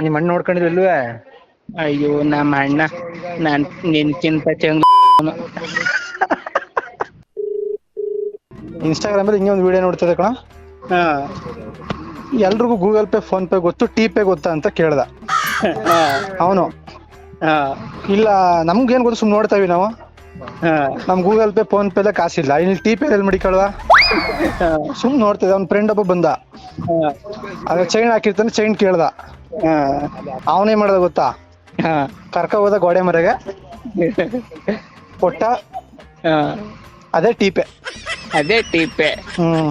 ನಿಮ್ಮ ಅಣ್ಣ ನೋಡ್ಕೊಂಡಿದ್ರಲ್ವೇ ಅಯ್ಯೋ ನಮ್ಮ ಅಣ್ಣ. ನಾನ್ ನಿನ್ಕಿಂತ ಚಂಗ್ ಇನ್ಸ್ಟಾಗ್ರಾಮ್ ಅಲ್ಲಿ ಹಿಂಗೆ ಒಂದು ವಿಡಿಯೋ ನೋಡ್ತಿದ್ದೆ ಕಣ. ಹಾ. ಎಲ್ರಿಗೂ ಗೂಗಲ್ ಪೇ ಫೋನ್ ಪೇ ಗೊತ್ತು ಟಿ ಪೇ ಗೊತ್ತಾ ಅಂತ ಕೇಳ್ದ. ಅವನು. ಇಲ್ಲ ನಮ್ಗೇನ್ ಗೊತ್ತು ಸುಮ್ ನೋಡ್ತಾವಿ ನಾವು. ನಮ್ ಗೂಗಲ್ ಪೇ ಫೋನ್ ಪೇ ಕಾಸಿಲ್ಲ. ಇಲ್ಲಿ ಟಿ ಪೇ ಎಲ್ಲಿ ಮಡಿಕಳ್ವ? ಹಾ. ಸುಮ್ ನೋಡ್ತಿದ್ದೆ ಅವ್ನ ಫ್ರೆಂಡ್ ಒಬ್ಬ ಬಂದ. ಅದ ಚೈನ್ ಹಾಕಿರ್ತಾನೆ ಚೈನ್ ಕೇಳ್ದ. ಹಾ. ಅವನೇ ಮಾಡ್ದ ಗೊತ್ತಾ? ಕರ್ಕ ಹೋದ ಗೋಡೆ ಮರಗೆ. ಕೊಟ್ಟ. ಅದೇ ಟೀಪೆ. ಅದೇ ಟೀಪೆ. ಹ್ಮ್.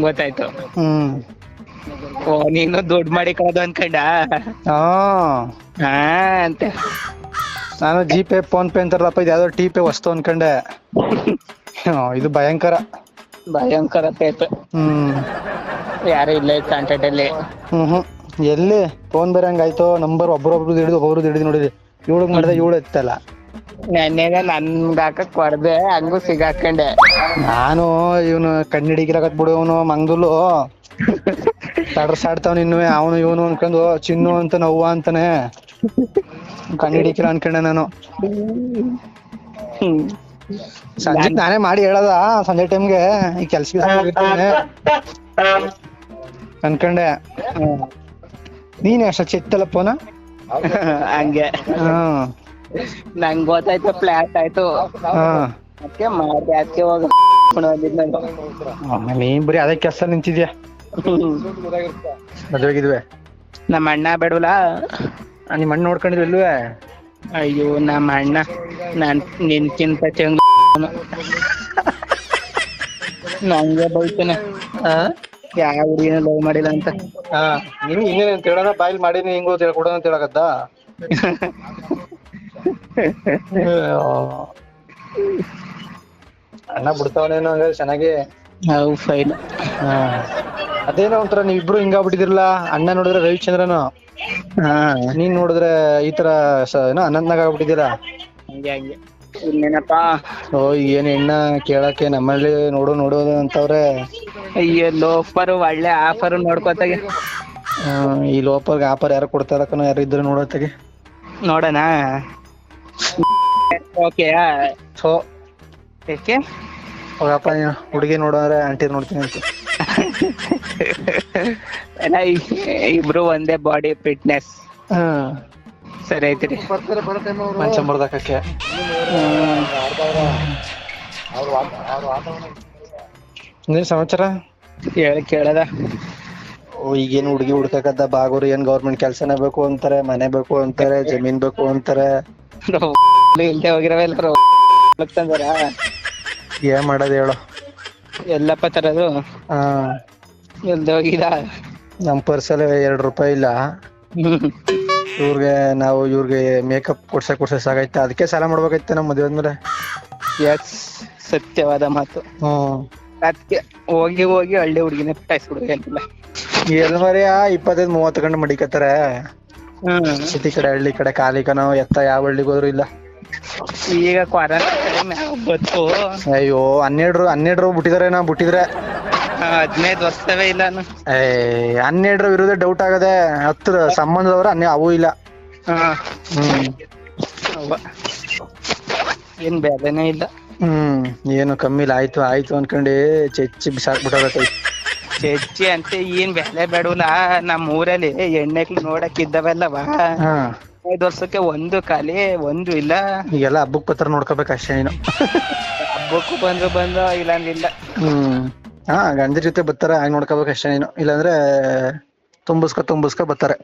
ಗೊತ್ತಾಯ್ತು. ಹ್ಮ್. ಓ ನೀನು ದುಡ್ಡು ಮಾಡಿ ಕಳ್ದು ಅನ್ಕಂಡ? ಹಾ. ಅಂತ. ನಾನು ಜಿ ಪೇ ಫೋನ್ ಪೇ ಅಂತಾರಲ್ಲಪ್ಪ ಇದು ಯಾವ್ದೋ ಟಿ ಪೇ ವಸ್ತು ಅನ್ಕಂಡೆ. ಇದು ಭಯಂಕರ. ಭಯಂಕರ ಪೇಪ ಹ್ಮ್. ಯಾರು ಇಲ್ಲ ಕಾಂಟ್ಯಾಕ್ಟ್ ಅಲ್ಲಿ. ಹ್ಮ್ ಹ್ಮ್. ಎಲ್ಲಿ ಫೋನ್ ಬೇರೆ ಹಂಗಾಯ್ತು ನಂಬರ್ ಒಬ್ಬರೊಬ್ರು ಹಿಡಿದು ಒಬ್ಬರು ಹಿಡಿದು ನೋಡಿದ್ರಿ ಇವಳಿಗೆ ಮಾಡಿದೆ ಇವಳು ಎತ್ತಲ್ಲ. ನೆನ್ನೆಗ ನನ್ಗಾಕ ಕೊಡ್ದೆ ಹಂಗೂ ಸಿಗಾಕೊಂಡೆ. ನಾನು ಇವನು ಕಣ್ಣಿಡಿಗಿರಕತ್ ಬಿಡು ಇವನು ಮಂಗಲು ತಡಸಾಡ್ತಾವ್ ಇನ್ನು ಅವನು ಇವನು ಅನ್ಕೊಂಡು ಚಿನ್ನು ಅಂತ ನೋವ ಅಂತಾನೆ. ಕಣ್ಣಿಡಿಕಿರ ಅನ್ಕೊಂಡೆ ನಾನು. ಸಂಜೆ ನಾನೇ ಮಾಡಿ ಹೇಳದ ಸಂಜೆ ಟೈಮ್ಗೆ ಈ ಕೆಲ್ಸ ಅನ್ಕೊಂಡೆ. ನೀನ್ ಅಷ್ಟ ಚಿತ್ತಲ್ಲ ಫೋನ ಹಂಗೆ. ನಂಗ್ ಗೊತ್ತಾಯ್ತು ಫ್ಲಾಟ್ ಆಯ್ತು. ಹಾ. ಅದಕ್ಕೆ ಮಾಡಿ ಅದಕ್ಕೆ ಹೋಗ ಬಂದಿದ್ ನಾನು. ಆಮೇಲೆ ನೀನ್ ಬರೀ ಅದೇ ಕೆಲ್ಸ ನಿಂತಿದ್ಯಾ? ಮದ್ವೆಗಿದ್ವೆ. ನಮ್ಮ ಅಣ್ಣ ಬೇಡವಲ್ಲ? ನಿಮ್ಮ ಅಣ್ಣ ನೋಡ್ಕೊಂಡಿದ್ವಲ್ವೇ ಅಯ್ಯೋ ನಮ್ಮ ಅಣ್ಣ. ನಾನ್ ನಿನ್ಕಿಂತ ಚಂದ ನಂಗೆ ಬೈತಾನೆ. ಯಾವ ಹುಡುಗಿನ ಲವ್ ಮಾಡಿಲ್ಲ ಅಂತ. ಹಾ ನಿಮ್ ಇನ್ನೇನ್ ಅಂತ ಹೇಳೋಣ ಬಾಯ್ಲ್ ಮಾಡೀನಿ ಹಿಂಗೋ ಕೊಡೋಣ ಅಂತ ಹೇಳಕತ್ತ? ಅಣ್ಣ ಬಿಡ್ತಾವನೇನೋ ಹಂಗಾದ್ರೆ ಚೆನ್ನಾಗಿ. ಹೌ ಫೈನ್ ಹಾ. ಅದೇನೋ ಒಂಥರ ನೀವಿಬ್ರು ಹಿಂಗಾಗ್ಬಿಟ್ಟಿದಿರಲ್ಲ ಅಣ್ಣ ನೋಡಿದ್ರೆ ರವಿಚಂದ್ರನು. ಹಾ. ನೀನ್ ನೋಡಿದ್ರೆ ಈ ತರ ಸ- ಏನೋ ಅನಂತನಾಗ್ ಆಗ್ಬಿಟ್ಟಿದ್ದೀರಾ? ಹಂಗೆ ಹಂಗೆ. ಇನ್ನೇನಪ್ಪಾ? ಓ ಏನ್ ಹೆಣ್ಣ ಕೇಳಕ್ಕೆ ನಮ್ಮಲ್ಲಿ ನೋಡು ನೋಡೋದು ಅಂತವ್ರೆ. ಅಯ್ಯೋ ಲೋಫರ್ ಒಳ್ಳೆ ಆಫರ್ ನೋಡ್ಕೋತಾಗೆ. ಈ ಲೋಪರ್ಗೆ ಆಫರ್ ಯಾರು ಕೊಡ್ತಾರ ಕಣೋ ಯಾರು ಇದ್ರೆ ನೋಡೋತ್ತಾಗೆ ನೋಡೋಣ. ಓಕೆ ಸೊ ಏಕೆ? ಹೋಗಪ್ಪ ನೀನು ಹುಡುಗಿ ನೋಡೋದ್ರೆ ಆಂಟಿ ನೋಡ್ತೀನಿ ಅಂತ. ಇಬ್ರು ಒಂದೇ ಬಾಡಿ ಫಿಟ್ನೆಸ್ ಹ್ಮ್ ಸರಿ ಐತ್ರಿ ಮಂಚ ಮುರ್ದಾಕಕ್ಕೆ. ನೀನ್ ಸಮಾಚಾರ? ಹೇಳಿ ಕೇಳದ. ಓ ಈಗೇನ್ ಹುಡುಗಿ ಹುಡ್ಕಕದ್ದ ಬಾಗೋರು ಏನ್ ಗೌರ್ಮೆಂಟ್ ಕೆಲ್ಸನ ಬೇಕು ಅಂತಾರೆ ಮನೆ ಬೇಕು ಅಂತಾರೆ ಜಮೀನ್ ಬೇಕು ಅಂತಾರೆ. ಇಲ್ದೆ ಹೋಗಿರವೆಲ್ಲ ಏನ್ ಮಾಡೋದ್ ಹೇಳು. ಎಲ್ಲಪ್ಪ ತರದು? ಹಾ. ಇಲ್ದೆ ಹೋಗಿದ? ನಮ್ ಪರ್ಸಲ್ ಎರಡ್ ರೂಪಾಯಿ ಇಲ್ಲ. ಇವ್ರಿಗೆ ನಾವು ಇವ್ರಿಗೆ ಮೇಕಪ್ ಕೊಡ್ಸ ಕೊಡ್ಸ ಸಾಕೈತೆ ಅದಕ್ಕೆ ಸಾಲ ಮಾಡ್ಬೇಕೈತೆ ನಮ್ ಮದ್ವೆ ಅಂದ್ರೆ ಎಸ್ ಸತ್ಯವಾದ ಮಾತು. ಹ್ಮ್. ಅದಕ್ಕೆ ಹೋಗಿ ಹೋಗಿ ಹಳ್ಳಿ ಹುಡುಗಿನ ಪಟಾಯಿಸ್ಬಿಡುದು ಏನಿಲ್ಲ. ಎಲ್ ಮರಿಯ ಇಪ್ಪತ್ತೈದು ಮೂವತ್ತು ಗಂಟೆ ಮಡಿಕತ್ತಾರೆ. ಹ್ಮ್. ಸಿಟಿ ಕಡೆ ಹಳ್ಳಿ ಕಡೆ ಖಾಲಿ ಕಣ ಎತ್ತ ಯಾವ ಹಳ್ಳಿಗೆ ಹೋದ್ರು ಇಲ್ಲ. ಈಗ ಗೊತ್ತು ಅಯ್ಯೋ ಹನ್ನೆರಡು ಹನ್ನೆರಡು ಬಿಟ್ಟಿದಾರೆ ನಾ ಬಿಟ್ಟಿದ್ರೆ. ಹದಿನೈದು ವರ್ಷವೇ ಇಲ್ಲ ಹನ್ನೆರಡು ಏ ಹನ್ನೆರಡರ ವಿರುದ್ಧ ಡೌಟ್ ಆಗದೆ ಹತ್ರ ಸಂಬಂಧದವ್ರ ಹನ್ನೆ ಅವು ಇಲ್ಲ. ಹ್ಮ್. ಏನ್ ಬೇರೆನೇ ಇಲ್ಲ. ಹ್ಮ್ ಏನು ಕಮ್ಮಿ ಇಲ್ಲ ಆಯ್ತು ಆಯ್ತು ಅನ್ಕೊಂಡಿ ಚೆಚ್ಚಿ ಬಿಸಾಕ ಕೈ ಹೆಚ್ಚಿ ಅಂತ ಏನ್ ಬೆಲೆ ಬೇಡವಲ್ಲ ನಮ್ಮ ಊರಲ್ಲಿ ಎಣ್ಣೆಕ್ಳು ನೋಡಕ್ ಇದ್ದವಲ್ಲವಾ? ಐದ್ ವರ್ಷಕ್ಕೆ ಒಂದು ಖಾಲಿ ಒಂದು ಇಲ್ಲ. ಈಗೆಲ್ಲ ಹಬ್ಬಕ್ ಪತ್ರ ನೋಡ್ಕೋಬೇಕು ಅಷ್ಟೇ ಏನು ಹಬ್ಬಕ್ಕೂ ಬಂದ್ರು ಇಲ್ಲ ಅಂದಿಲ್ಲ ಹ್ಮ್. ಹಾ ಗಂಡ ಜೊತೆ ಬರ್ತಾರ ಹಾಗೆ ನೋಡ್ಕೋಬೇಕು ಅಷ್ಟೇ ಏನು ಇಲ್ಲಾಂದ್ರೆ ತುಂಬಿಸ್ಕೊ ತುಂಬಿಸ್ಕೊ ಬರ್ತಾರೆ.